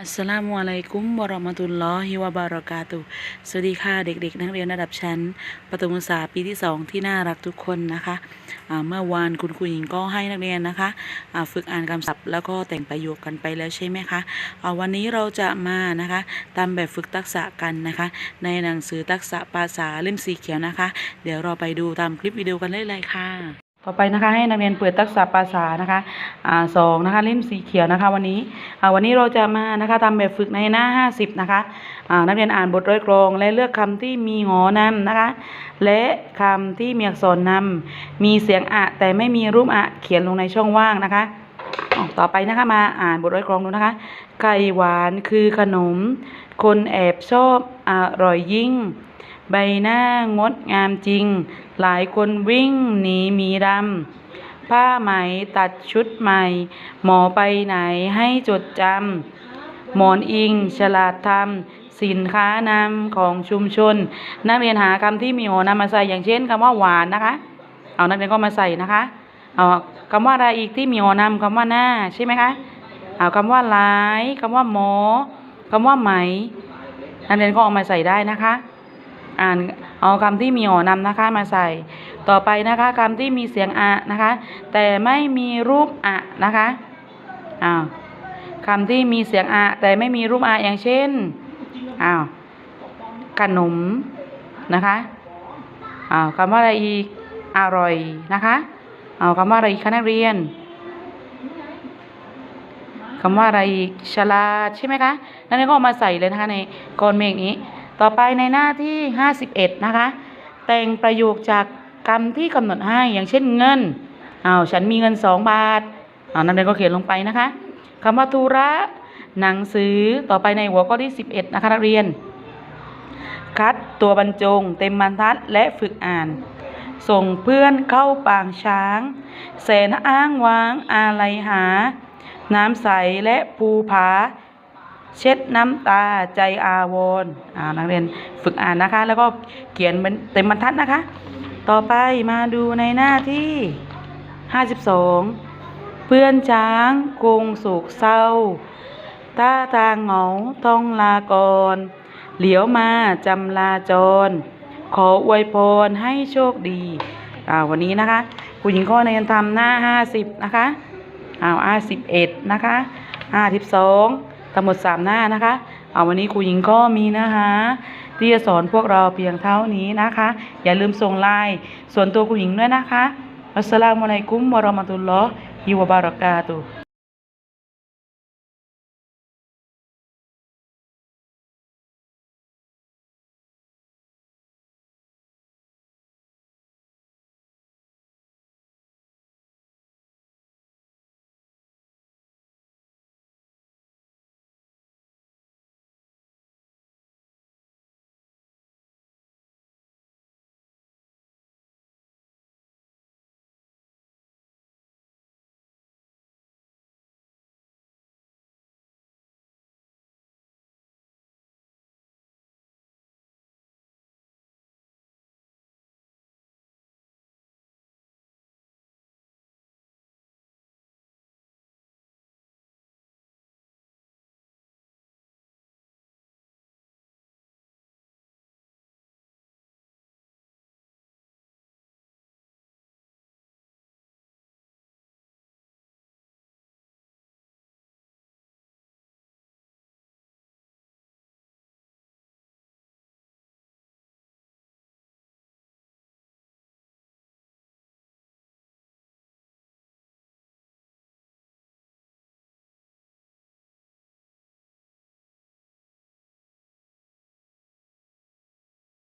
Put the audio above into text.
อัสสลามุอะลัยกุมวะราะมะตุลลอฮิวะบารอกาตุ สวัสดีค่ะเด็กๆ นักเรียนระดับชั้น ประถมศึกษาปีที่ 2 ที่น่ารักทุกคนนะคะเมื่อวานคุณครูหญิงก็ให้นักเรียนนะคะฝึกอ่านคำศัพท์ แล้วก็แต่งประโยคกันไปแล้วใช่ไหมคะวันนี้เราจะมานะคะตามแบบฝึกทักษะกันนะคะ ในหนังสือทักษะภาษาเล่มสีเขียวนะคะ เดี๋ยวเราไปดูตามคลิปวิดีโอกันเลยเลยค่ะ ต่อไปนะคะให้นักเรียนเปิดทักษะภาษานะคะอ่าสองนะคะเล่มสีเขียวนะคะวันนี้อ่าวันนี้เราจะมานะคะทำแบบฝึกในหน้า50นะคะอ่านักเรียนอ่านบทร้อยกรอง และเลือกคำที่มีหอนำนะคะ และคำที่มีอักษรนำมีเสียงอะแต่ไม่มีรูปอะเขียนลงในช่องว่างนะคะต่อไปนะคะมาอ่านบทร้อยกรองดูนะคะ ไก่หวานคือขนม คนแอบชอบอร่อยยิ่ง ใบหน้างดงามจริง หลายคนวิ่งหนีมีดำผ้าไหมตัดชุดใหม่ หมอไปไหนให้จดจำหมอนอิง ฉลาดทำสินค้านำของชุมชน นักเรียนหาคำที่มีหัวนำมาใส่อย่างเช่นคำว่าหวานนะคะ เอานักเรียนก็มาใส่นะคะเอาคำว่าอะไรอีกที่มีหัวนำคำว่าหน้าใช่ไหมคะเอาคำว่าหลายคำว่าหมอ คำว่าไหมนักเรียนก็เอามาใส่ได้นะคะ อ่านเอาคำที่มีหอนำนะคะมาใส่ ต่อไปนะคะคำที่มีเสียงอะนะคะ แต่ไม่มีรูปอะนะคะอ้าวคำที่มีเสียงอะแต่ไม่มีรูปอะอย่างเช่นอ้าวขนมนะคะอ้าวคำว่าอะไรอีกอร่อยนะคะเอาคำว่าอะไรอีกคะนักเรียน คำว่าอะไรอีกฉลาดใช่ไหมคะนักเรียนก็เอามาใส่เลยนะคะในกรเมฆนี้ ต่อไปในหน้าที่51นะคะ แต่งประโยคจากคำที่กำหนดให้อย่างเช่นเงินอ้าวฉันมีเงิน2บาทอ้าวนักเรียนก็เขียนลงไปนะคะคำว่าธุระหนังสือต่อไปในหัวข้อที่11นะคะนักเรียน คัดตัวบรรจง เต็มบรรทัดและฝึกอ่าน ส่งเพื่อนเข้าปางช้าง แสนอ้างว้างอะไรหา น้ำใสและภูผา เช็ดน้ำตาใจอาวรณ์อ่านักเรียนฝึกอ่านนะคะ แล้วก็เขียนเป็นเต็มบรรทัดนะคะ ต่อไปมาดูในหน้าที่52เพื่อนช้างกงโศกเศร้าตาทางเหงาต้องลากร เหลียวมาจำลาจร ขออวยพรให้โชคดีอ่าวันนี้นะคะผู้หญิงข้อในการทำหน้า50นะคะอ้าว51นะคะ52ทั้งหมด3หน้านะคะเอาวันนี้ครูหญิงก็มีนะคะที่จะสอนพวกเราเพียงเท่านี้นะคะ อย่าลืมส่งไลน์ส่วนตัวครูหญิงด้วยนะคะอัสสลามุอะลัยกุมวะราะมะตุลลอฮิวะบารากาตุ